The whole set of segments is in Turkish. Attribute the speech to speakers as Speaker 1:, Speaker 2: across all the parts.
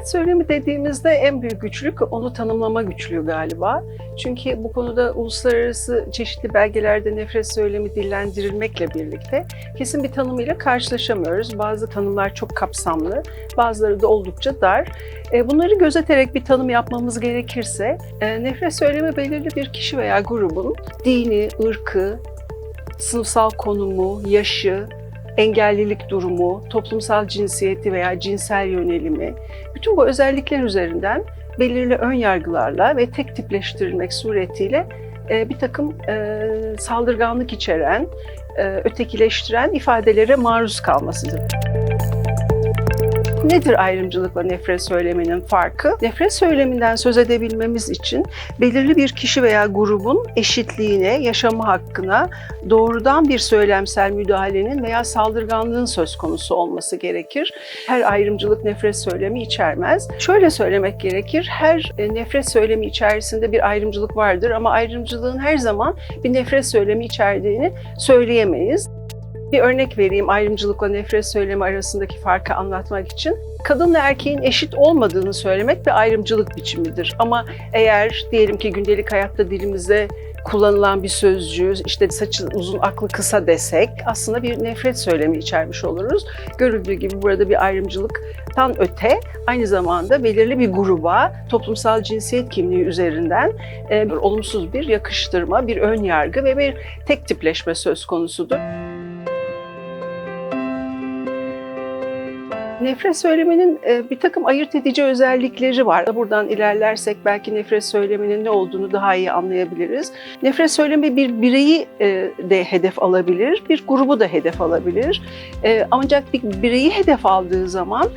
Speaker 1: Nefret söylemi dediğimizde en büyük güçlük onu tanımlama güçlüğü galiba. Çünkü bu konuda uluslararası çeşitli belgelerde nefret söylemi dillendirilmekle birlikte kesin bir tanımıyla karşılaşamıyoruz. Bazı tanımlar çok kapsamlı, bazıları da oldukça dar. E, Bunları gözeterek bir tanım yapmamız gerekirse, e, nefret söylemi belirli bir kişi veya grubun dini, ırkı, sınıfsal konumu, yaşı, engellilik durumu, toplumsal cinsiyeti veya cinsel yönelimi, bütün bu özellikler üzerinden belirli ön yargılarla ve tek tipleştirilmek suretiyle e, bir takım e, saldırganlık içeren, e, ötekileştiren ifadelere maruz kalmasıdır. Nedir ayrımcılıkla nefret söyleminin farkı? Nefret söyleminden söz edebilmemiz için belirli bir kişi veya grubun eşitliğine, yaşama hakkına doğrudan bir söylemsel müdahalenin veya saldırganlığın söz konusu olması gerekir. Her ayrımcılık nefret söylemi içermez. Şöyle söylemek gerekir, her e, nefret söylemi içerisinde bir ayrımcılık vardır ama ayrımcılığın her zaman bir nefret söylemi içerdiğini söyleyemeyiz. Bir örnek vereyim ayrımcılıkla nefret söylemi arasındaki farkı anlatmak için. Kadınla erkeğin eşit olmadığını söylemek bir ayrımcılık biçimidir. Ama eğer diyelim ki gündelik hayatta dilimizde kullanılan bir sözcüğü, işte saçı uzun aklı kısa desek aslında bir nefret söylemi içermiş oluruz. Görüldüğü gibi burada bir ayrımcılıktan öte aynı zamanda belirli bir gruba toplumsal cinsiyet kimliği üzerinden e, olumsuz bir yakıştırma, bir ön yargı ve bir tek tipleşme söz konusudur. Nefret söyleminin e, bir takım ayırt edici özellikleri var. Buradan ilerlersek belki nefret söyleminin ne olduğunu daha iyi anlayabiliriz. Nefret söylemi bir bireyi e, de hedef alabilir, bir grubu da hedef alabilir. E, Ancak bir bireyi hedef aldığı zaman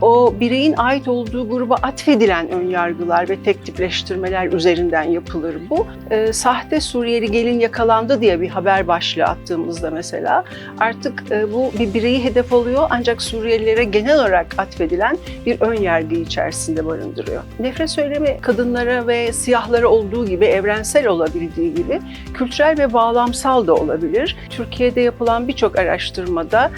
Speaker 1: o bireyin ait olduğu gruba atfedilen ön yargılar ve tek tipleştirmeler üzerinden yapılır bu. E, sahte Suriyeli gelin yakalandı diye bir haber başlığı attığımızda mesela artık e, bu bir bireyi hedef alıyor ancak Suriyelilere genel olarak atfedilen bir ön yargı içerisinde barındırıyor. Nefret söylemi kadınlara ve siyahlara olduğu gibi evrensel olabildiği gibi kültürel ve bağlamsal da olabilir. Türkiye'de yapılan birçok araştırmada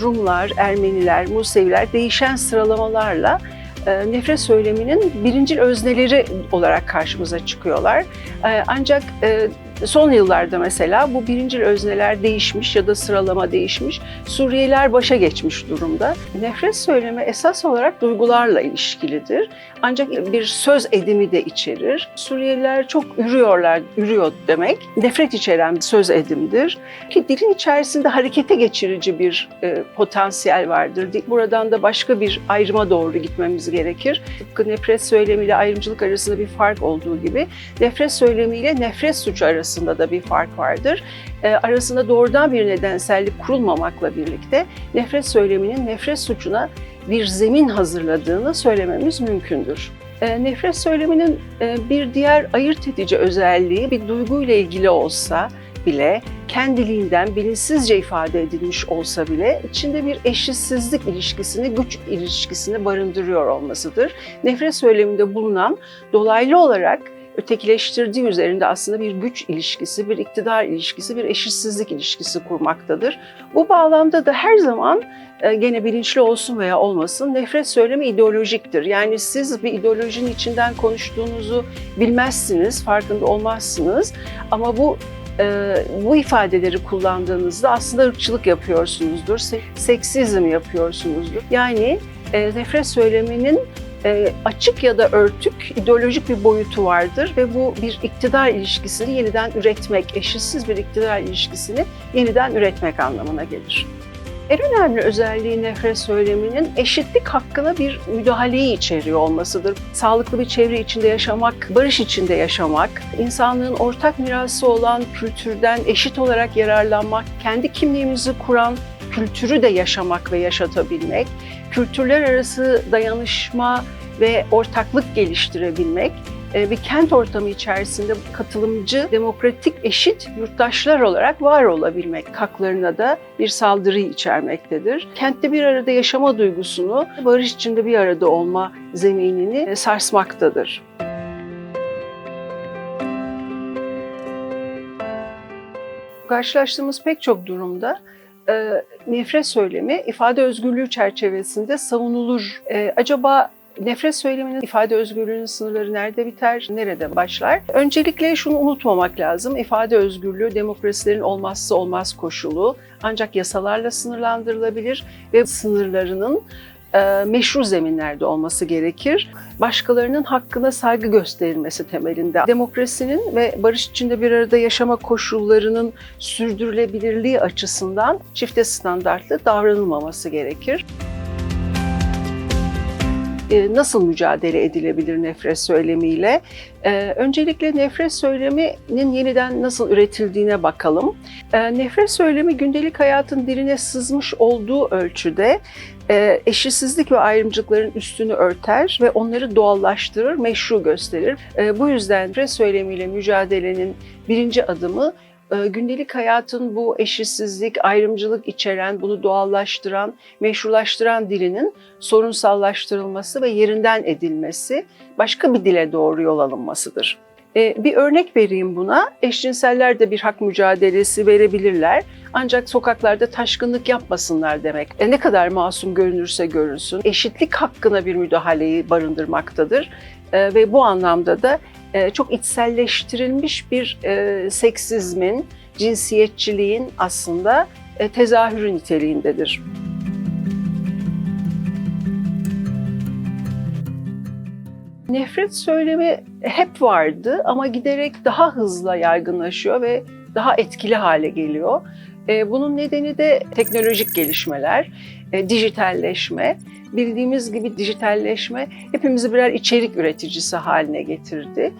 Speaker 1: Rumlar, Ermeniler, Museviler değişen sıralamalarla e, nefret söyleminin birincil özneleri olarak karşımıza çıkıyorlar. E, Ancak e, son yıllarda mesela bu birincil özneler değişmiş ya da sıralama değişmiş. Suriyeliler başa geçmiş durumda. Nefret söylemi esas olarak duygularla ilişkilidir. Ancak bir söz edimi de içerir. Suriyeliler çok ürüyorlar, ürüyor demek. Nefret içeren bir söz edimdir. Ki dilin içerisinde harekete geçirici bir e, potansiyel vardır. Buradan da başka bir ayrıma doğru gitmemiz gerekir. Tıpkı nefret söylemiyle ayrımcılık arasında bir fark olduğu gibi nefret söylemiyle nefret suçu arasında da bir fark vardır. E, arasında doğrudan bir nedensellik kurulmamakla birlikte nefret söyleminin nefret suçuna bir zemin hazırladığını söylememiz mümkündür. E, nefret söyleminin e, bir diğer ayırt edici özelliği bir duyguyla ilgili olsa bile kendiliğinden bilinçsizce ifade edilmiş olsa bile içinde bir eşitsizlik ilişkisini, güç ilişkisini barındırıyor olmasıdır. Nefret söyleminde bulunan dolaylı olarak ötekileştirdiği üzerinde aslında bir güç ilişkisi, bir iktidar ilişkisi, bir eşitsizlik ilişkisi kurmaktadır. Bu bağlamda da her zaman e, gene bilinçli olsun veya olmasın nefret söylemi ideolojiktir. Yani siz bir ideolojinin içinden konuştuğunuzu bilmezsiniz, farkında olmazsınız ama bu e, bu ifadeleri kullandığınızda aslında ırkçılık yapıyorsunuzdur, seksizm yapıyorsunuzdur. Yani e, nefret söyleminin e, açık ya da örtük ideolojik bir boyutu vardır ve bu bir iktidar ilişkisini yeniden üretmek, eşitsiz bir iktidar ilişkisini yeniden üretmek anlamına gelir. En önemli özelliği nefret söyleminin eşitlik hakkına bir müdahaleyi içeriyor olmasıdır. Sağlıklı bir çevre içinde yaşamak, barış içinde yaşamak, insanlığın ortak mirası olan kültürden eşit olarak yararlanmak, kendi kimliğimizi kuran kültürü de yaşamak ve yaşatabilmek, kültürler arası dayanışma ve ortaklık geliştirebilmek e, bir kent ortamı içerisinde katılımcı, demokratik, eşit yurttaşlar olarak var olabilmek haklarına da bir saldırı içermektedir. Kentte bir arada yaşama duygusunu, barış içinde bir arada olma zeminini e, sarsmaktadır. Karşılaştığımız pek çok durumda e, nefret söylemi ifade özgürlüğü çerçevesinde savunulur. Acaba Nefret söyleminin ifade özgürlüğünün sınırları nerede biter, nerede başlar? Öncelikle şunu unutmamak lazım. İfade özgürlüğü demokrasilerin olmazsa olmaz koşulu. Ancak yasalarla sınırlandırılabilir ve sınırlarının e, meşru zeminlerde olması gerekir. Başkalarının hakkına saygı gösterilmesi temelinde. Demokrasinin ve barış içinde bir arada yaşama koşullarının sürdürülebilirliği açısından çifte standartlı davranılmaması gerekir. E, Nasıl mücadele edilebilir nefret söylemiyle? E, Öncelikle nefret söyleminin yeniden nasıl üretildiğine bakalım. E, Nefret söylemi gündelik hayatın diline sızmış olduğu ölçüde eşitsizlik ve ayrımcılıkların üstünü örter ve onları doğallaştırır, meşru gösterir. Bu yüzden nefret söylemiyle mücadelenin birinci adımı gündelik hayatın bu eşitsizlik, ayrımcılık içeren, bunu doğallaştıran, meşrulaştıran dilinin sorunsallaştırılması ve yerinden edilmesi, başka bir dile doğru yol alınmasıdır. E, Bir örnek vereyim buna. Eşcinseller de bir hak mücadelesi verebilirler. Ancak sokaklarda taşkınlık yapmasınlar demek. E ne kadar masum görünürse görünsün. Eşitlik hakkına bir müdahaleyi barındırmaktadır. E, ve bu anlamda da e, çok içselleştirilmiş bir e, seksizmin, cinsiyetçiliğin aslında e, tezahürü niteliğindedir. Nefret söylemi hep vardı ama giderek daha hızla yaygınlaşıyor ve daha etkili hale geliyor. E, Bunun nedeni de teknolojik gelişmeler, e, dijitalleşme. Bildiğimiz gibi dijitalleşme hepimizi birer içerik üreticisi haline getirdi.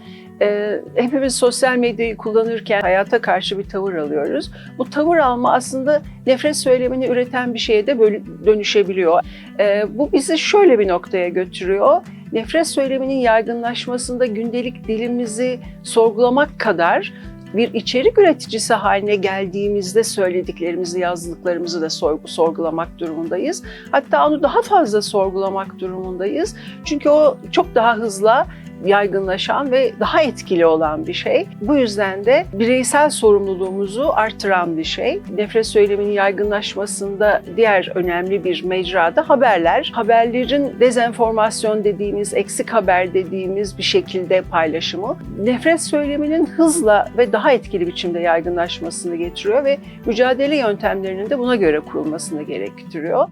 Speaker 1: E, Hepimiz sosyal medyayı kullanırken hayata karşı bir tavır alıyoruz. Bu tavır alma aslında nefret söylemini üreten bir şeye de dönüşebiliyor. E, Bu bizi şöyle bir noktaya götürüyor nefret söyleminin yaygınlaşmasında gündelik dilimizi sorgulamak kadar bir içerik üreticisi haline geldiğimizde söylediklerimizi, yazdıklarımızı da sorgu- sorgulamak durumundayız. Hatta onu daha fazla sorgulamak durumundayız. Çünkü o çok daha hızla yaygınlaşan ve daha etkili olan bir şey. Bu yüzden de bireysel sorumluluğumuzu artıran bir şey. Nefret söyleminin yaygınlaşmasında diğer önemli bir mecra da haberler. Haberlerin dezenformasyon dediğimiz, eksik haber dediğimiz bir şekilde paylaşımı nefret söyleminin hızla ve daha etkili biçimde yaygınlaşmasını getiriyor ve mücadele yöntemlerinin de buna göre kurulmasını gerektiriyor.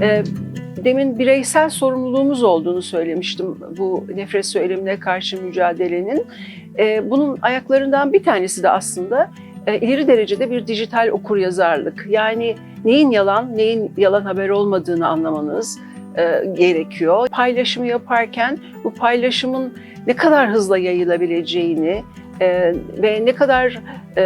Speaker 1: Ee, Demin bireysel sorumluluğumuz olduğunu söylemiştim bu nefret söylemine karşı mücadelenin. Ee, Bunun ayaklarından bir tanesi de aslında e, ileri derecede bir dijital okuryazarlık. Yani neyin yalan, neyin yalan haber olmadığını anlamanız e, gerekiyor. Paylaşımı yaparken bu paylaşımın ne kadar hızla yayılabileceğini e, ve ne kadar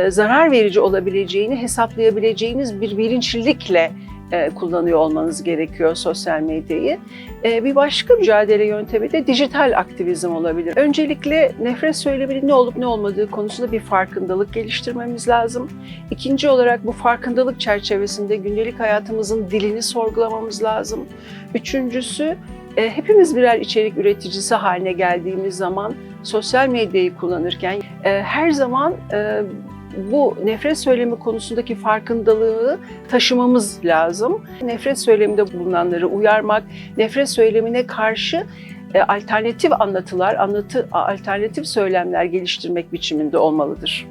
Speaker 1: zarar verici olabileceğini hesaplayabileceğiniz bir bilinçlilikle e, kullanıyor olmanız gerekiyor sosyal medyayı. E, bir başka mücadele yöntemi de dijital aktivizm olabilir. Öncelikle nefret söyleminin ne olup ne olmadığı konusunda bir farkındalık geliştirmemiz lazım. İkinci olarak bu farkındalık çerçevesinde gündelik hayatımızın dilini sorgulamamız lazım. Üçüncüsü e, hepimiz birer içerik üreticisi haline geldiğimiz zaman sosyal medyayı kullanırken e, her zaman e, bu nefret söylemi konusundaki farkındalığı taşımamız lazım. Nefret söyleminde bulunanları uyarmak, nefret söylemine karşı e, alternatif anlatılar, anlatı alternatif söylemler geliştirmek biçiminde olmalıdır.